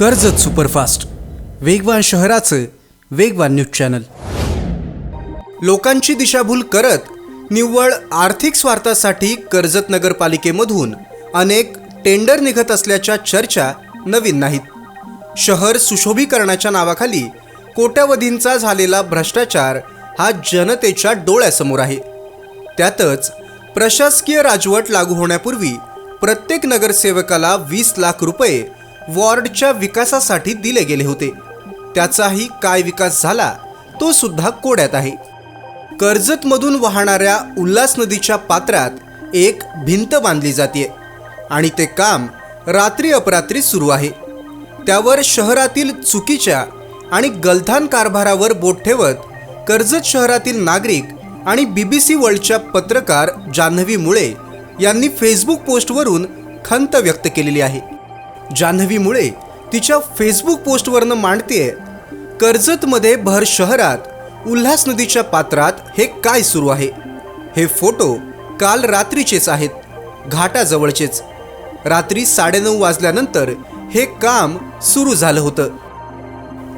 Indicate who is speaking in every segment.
Speaker 1: Karjat superfast. वेगवान शहराचं वेगवान न्यूज चॅनल. लोकांची दिशाभूल करत निव्वळ आर्थिक स्वार्थासाठी कर्जत नगरपालिकेमधून अनेक टेंडर निघत असल्याच्या चर्चा नवीन नाहीत. शहर सुशोभीकरणाच्या नावाखाली कोट्यवधींचा झालेला भ्रष्टाचार हा जनतेच्या डोळ्यासमोर आहे. त्यातच प्रशासकीय राजवट लागू होण्यापूर्वी प्रत्येक नगरसेवकाला वीस लाख रुपये वॉर्डच्या विकासासाठी दिले गेले होते. त्याचाही काय विकास झाला तो सुद्धा कोड्यात आहे. कर्जतमधून वाहणाऱ्या उल्हास नदीच्या पात्रात एक भिंत बांधली जाते आणि ते काम रात्री अपरात्री सुरू आहे. त्यावर शहरातील चुकीच्या आणि गलथान कारभारावर बोट ठेवत कर्जत शहरातील नागरिक आणि बी बी सी वर्ल्डच्या पत्रकार जान्हवी मुळे यांनी फेसबुक पोस्टवरून खंत व्यक्त केलेली आहे. जान्हवी मुळे तिच्या फेसबुक पोस्टवरनं मांडतेय कर्जतमध्ये भर शहरात उल्हास नदीच्या पात्रात हे काय सुरू आहे? हे फोटो काल रात्रीचेच आहेत घाटाजवळचेच. रात्री साडेनऊ वाजल्यानंतर हे काम सुरू झालं होतं.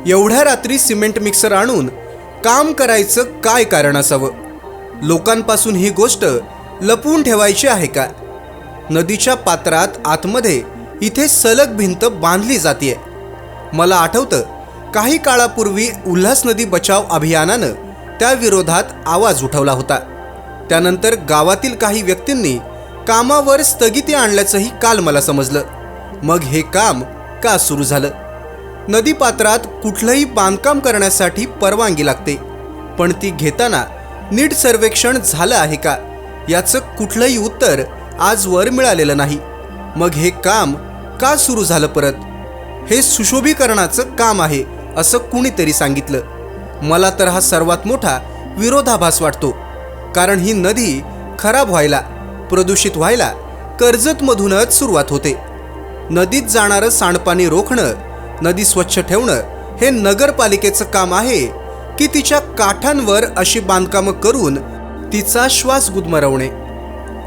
Speaker 1: एवढ्या रात्री सिमेंट मिक्सर आणून काम करायचं काय कारण असावं? लोकांपासून ही गोष्ट लपवून ठेवायची आहे का? नदीच्या पात्रात आतमध्ये इथे सलग भिंत बांधली जाते मला आठवतं काही काळापूर्वी उल्हास नदी बचाव अभियानानं त्या विरोधात आवाज उठवला होता. त्यानंतर गावातील काही व्यक्तींनी कामावर स्थगिती आणल्याचंही काल मला समजलं. मग हे काम का सुरू झालं? नदीपात्रात कुठलंही बांधकाम करण्यासाठी परवानगी लागते पण ती घेताना नीट सर्वेक्षण झालं आहे का? याचं कुठलंही उत्तर आजवर मिळालेलं नाही. मग हे काम का सुरू झालं परत. हे सुशोभीकरणाचं काम आहे असं कुणीतरी सांगितलं. मला तर हा सर्वात मोठा विरोधाभास वाटतो. कारण ही नदी खराब व्हायला प्रदूषित व्हायला कर्जतमधूनच सुरुवात होते. नदीत जाणारं सांडपाणी रोखणं नदी स्वच्छ ठेवणं हे नगरपालिकेचं काम आहे की तिच्या काठांवर अशी बांधकामं करून तिचा श्वास गुदमरवणे.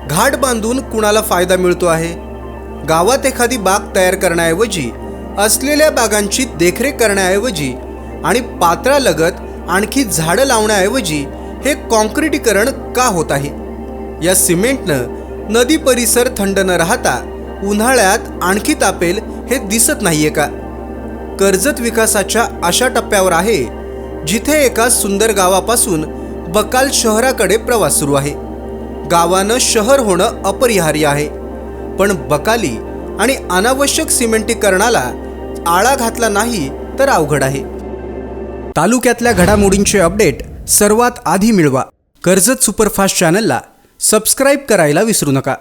Speaker 1: घाट बांधून कुणाला फायदा मिळतो आहे? गावात एखादी बाग तयार करण्याऐवजी असलेल्या बागांची देखरेख करण्याऐवजी आणि पात्रालगत आणखी झाडं लावण्याऐवजी हे कॉन्क्रिटीकरण का होत आहे? या सिमेंटनं नदी परिसर थंड न राहता उन्हाळ्यात आणखी तापेल हे दिसत नाहीये का? कर्जत विकासाच्या अशा टप्प्यावर आहे जिथे एका सुंदर गावापासून बकाल शहराकडे प्रवास सुरू आहे. गावानं शहर होणं अपरिहार्य आहे. पण बकाली आणि अनावश्यक सिमेंटीकरणाला आळा घातला नाही तर अवघड आहे. तालुक्यातल्या घडामोडींचे अपडेट सर्वात आधी मिळवा. कर्जत सुपरफास्ट चॅनलला सबस्क्राईब करायला विसरू नका.